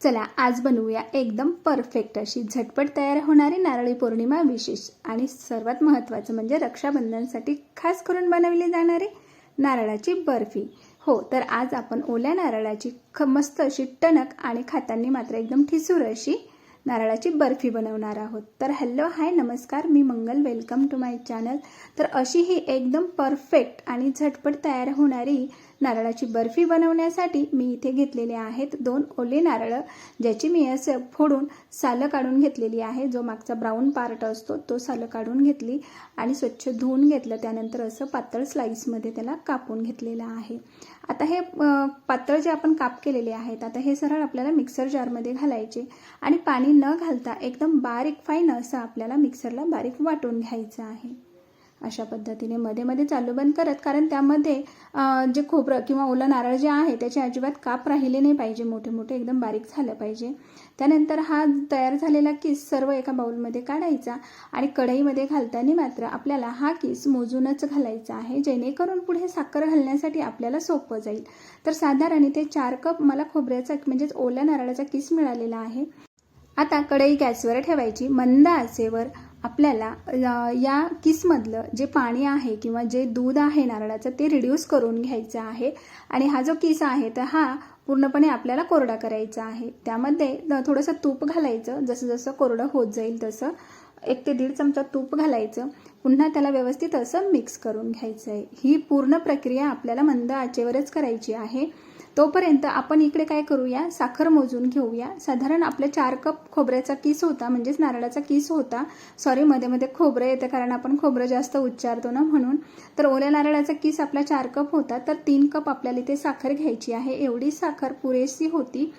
चला आज बनवूया एकदम परफेक्ट अशी झटपट तयार होणारी नारळी पौर्णिमा विशेष. आणि सर्वात महत्त्वाचं म्हणजे रक्षाबंधनसाठी खास करून बनवली जाणारी नारळाची बर्फी. हो तर आज आपण ओल्या नारळाची ख मस्त अशी टणक आणि खातांनी मात्र एकदम ठिसूर अशी नारळाची बर्फी बनवणार आहोत. तर हॅलो हाय नमस्कार मी Mangal welcome to my channel तर अशी ही एकदम परफेक्ट आणि झटपट तयार होणारी नारळाची बर्फी बनवण्यासाठी मी इथे घेतलेले आहेत दोन ओले नारळ ज्याची मी असं फोडून सालं काढून घेतलेली आहे. जो मागचा ब्राऊन पार्ट असतो तो सालं काढून घेतली आणि स्वच्छ धुवून घेतलं. त्यानंतर असं पातळ स्लाईसमध्ये त्याला कापून घेतलेलं आहे. आता हे पातळ जे आपण काप केलेले आहेत आता हे सरळ आपल्याला मिक्सर जारमध्ये घालायचे आणि पाणी न घालता एकदम बारीक फाईन असं आपल्याला मिक्सरला बारीक वाटून घ्यायचं आहे. अशा पद्धतीने मध्ये मध्ये चालू बंद करत कारण त्यामध्ये जे खोबरं किंवा ओलं नारळ जे आहे त्याचे अजिबात काप राहिले नाही पाहिजे. मोठे मोठे एकदम बारीक झालं पाहिजे. त्यानंतर हा तयार झालेला किस सर्व एका बाऊलमध्ये काढायचा आणि कढईमध्ये घालताना मात्र आपल्याला हा किस मोजूनच घालायचा आहे जेणेकरून पुढे साखर घालण्यासाठी आपल्याला सोपं जाईल. तर साधारण इथे चार कप मला खोबऱ्याचा म्हणजेच ओल्या नारळाचा किस मिळालेला आहे. आता कढई गॅसवर ठेवायची. मंद आचेवर आपल्याला या किसमधलं जे पाणी आहे किंवा जे दूध आहे नारळाचं ते रिड्यूस करून घ्यायचं आहे. आणि हा जो किस आहे तर हा पूर्णपणे आपल्याला कोरडा करायचा आहे. त्यामध्ये थोडंसं तूप घालायचं जसं जसं कोरडं होत जाईल तसं. एक ते दीड चमचा तूप घालायचं. पुन्हा त्याला व्यवस्थित असं मिक्स करून घ्यायचं आहे ही पूर्ण प्रक्रिया आपल्याला मंद आचेवरच करायची आहे. तोपर्यंत आपण इकडे काय करूया? साखर मोजून घेऊया. साधारण आपल्या चार कप खोबऱ्याचा किस होता म्हणजेच नारळाचा किस होता. सॉरी मध्ये मध्ये खोबरं येतं कारण आपण खोबरं जास्त उच्चारतो ना म्हणून. तर ओल्या नारळाचा किस आपला चार कप होता तर तीन कप आपल्याला इथे साखर घ्यायची आहे. एवढी साखर पुरेशी होती.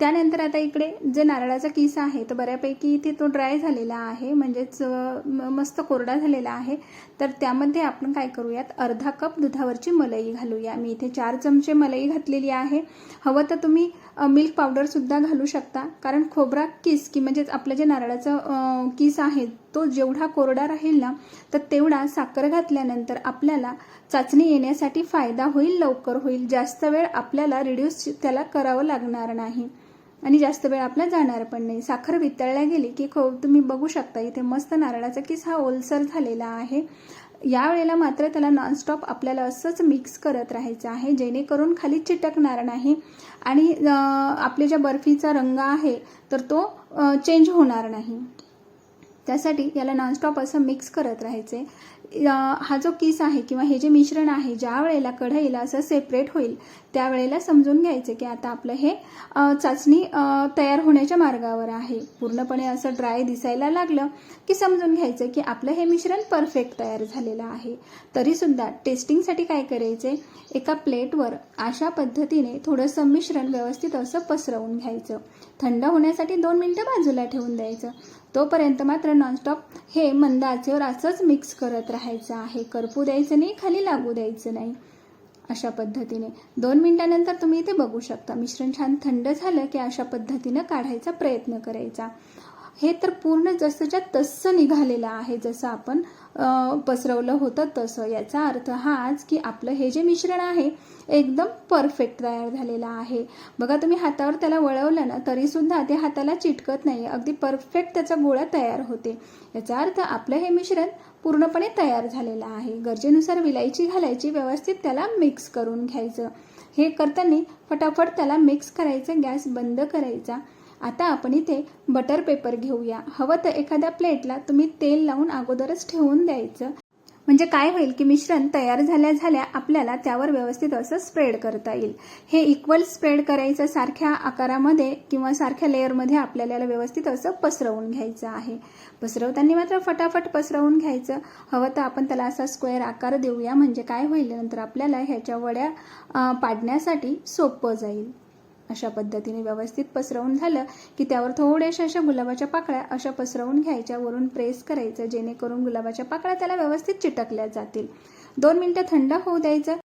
त्यानंतर आता इकडे जे नारळाचा किस आहे तो बऱ्यापैकी इथे तो ड्राय झालेला आहे. म्हणजेच म- मस्त कोरडा झालेला आहे. तर त्यामध्ये आपण काय करूयात? अर्धा कप दुधावरची मलई घालूया. मी इथे चार चमचे मलई घातलेली आहे. हवं तर तुम्ही मिल्क पावडरसुद्धा घालू शकता. कारण खोबरा किस की म्हणजेच आपलं जे नारळाचं किस आहे तो जेवढा कोरडा राहील ना तर तेवढा साखर घातल्यानंतर आपल्याला चाचणी येण्यासाठी फायदा होईल लवकर होईल. जास्त वेळ आपल्याला रिड्यूस त्याला करावं लागणार नाही. आणि जास्त वेळ आपला जाणार पण नाही. साखर वितळल्या गेली की खो तुम्ही बघू शकता इथे मस्त नारळाचा किस हा ओलसर झालेला आहे. या वेळेला मात्र त्याला नॉनस्टॉप आपल्याला असंच मिक्स करत राहायचं आहे जेणेकरून खाली चिटकणार नाही. आणि आपल्या ज्या बर्फीचा रंग आहे तर तो चेंज होणार नाही. त्यासाठी याला नॉनस्टॉप असं मिक्स करत राहायचे. हा जो किस आहे किंवा हे जे मिश्रण आहे ज्या वेळेला कढईला असं सेपरेट होईल त्यावेळेला समजून घ्यायचे की आता आपलं हे चाचणी तयार होण्याच्या मार्गावर आहे. पूर्णपणे असं ड्राय दिसायला लागलं की समजून घ्यायचं की आपलं हे मिश्रण परफेक्ट तयार झालेलं आहे. तरीसुद्धा टेस्टिंगसाठी काय करायचे? एका प्लेटवर अशा पद्धतीने थोडंसं मिश्रण व्यवस्थित असं पसरवून घ्यायचं. थंड होण्यासाठी दोन मिनटं बाजूला ठेवून द्यायचं. तोपर्यंत मात्र नॉनस्टॉप हे मंद आचेवर असंच मिक्स करत राहायचं आहे. करपू द्यायचं नाही खाली लागू द्यायचं नाही. अशा पद्धतीने. दोन मिनटानंतर तुम्ही इथे बघू शकता. मिश्रण छान थंड झालं की अशा पद्धतीनं काढायचा प्रयत्न करायचा. हे तर पूर्ण जसंच्या तसं निघालेलं आहे जसं आपण पसरवलं होतं तसं. याचा अर्थ हाच की आपलं हे जे मिश्रण आहे एकदम परफेक्ट तयार झालेलं आहे. बघा तुम्ही हातावर त्याला वळवलं ना तरीसुद्धा ते हाताला चिटकत नाही अगदी परफेक्ट त्याचा गोळा तयार होते. याचा अर्थ आपलं हे मिश्रण पूर्णपणे तयार झालेलं आहे. गरजेनुसार विलायची घालायची व्यवस्थित त्याला मिक्स करून घ्यायचं. हे करताना फटाफट त्याला मिक्स करायचं गॅस बंद करायचा. आता आपण इथे बटर पेपर घेऊया. हवं तर एखाद्या प्लेटला तुम्ही तेल लावून अगोदरच ठेवून द्यायचं. म्हणजे काय होईल की मिश्रण तयार झाल्या झाल्या आपल्याला त्यावर व्यवस्थित असं स्प्रेड करता येईल. हे इक्वल स्प्रेड करायचं सारख्या आकारामध्ये किंवा सारख्या लेअरमध्ये आपल्याला व्यवस्थित असं पसरवून घ्यायचं आहे. पसरवताना मात्र फटाफट पसरवून घ्यायचं. हवं तर आपण त्याला असा स्क्वेअर आकार देऊया. म्हणजे काय होईल? नंतर आपल्याला ह्याच्या वड्या पाडण्यासाठी सोपं जाईल. अशा पद्धतीने व्यवस्थित पसरवून झालं की त्यावर थोड्याशा अशा गुलाबाच्या पाकळ्या अशा पसरवून घ्यायच्या वरून प्रेस करायचं जेणेकरून गुलाबाच्या पाकळ्या त्याला व्यवस्थित चिटकल्या जातील. दोन मिनटं थंड होऊ द्यायचं.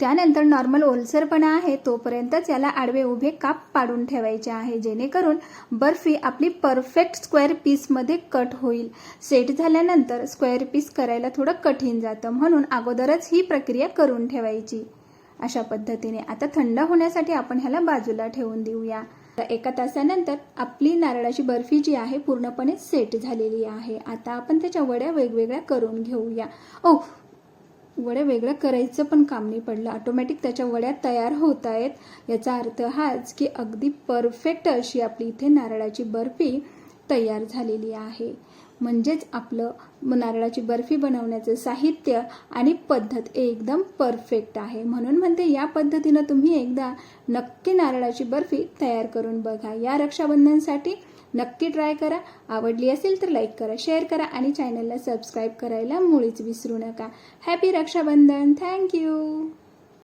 त्यानंतर नॉर्मल ओलसरपणा आहे तोपर्यंतच याला आडवे उभे काप पाडून ठेवायचे आहे जेणेकरून बर्फी आपली परफेक्ट स्क्वेअर पीसमध्ये कट होईल. सेट झाल्यानंतर स्क्वेअर पीस करायला थोडं कठीण जातं म्हणून अगोदरच ही प्रक्रिया करून ठेवायची. अशा पद्धतीने. आता थंड होण्यासाठी आपण ह्याला बाजूला ठेवून देऊया. तर एका तासानंतर आपली नारळाची बर्फी जी आहे पूर्णपणे सेट झालेली आहे. आता आपण त्याच्या वड्या वेगवेगळ्या करून घेऊया. ओ वड्या वेगळ्या करायचं पण काम नाही पडलं. ऑटोमॅटिक त्याच्या वड्या तयार होत आहेत. याचा अर्थ हाच की अगदी परफेक्ट अशी आपली इथे नारळाची बर्फी तयार झालेली आहे. म्हणजेच आपलं नारळाची बर्फी बनवण्याचं साहित्य आणि पद्धत एकदम परफेक्ट आहे. म्हणून म्हणते या पद्धतीनं तुम्ही एकदा नक्की नारळाची बर्फी तयार करून बघा. या रक्षाबंधनसाठी नक्की ट्राय करा. आवडली असेल तर लाईक करा शेअर करा आणि चॅनलला सबस्क्राईब करायला मुळीच विसरू नका. हॅपी रक्षाबंधन. थँक्यू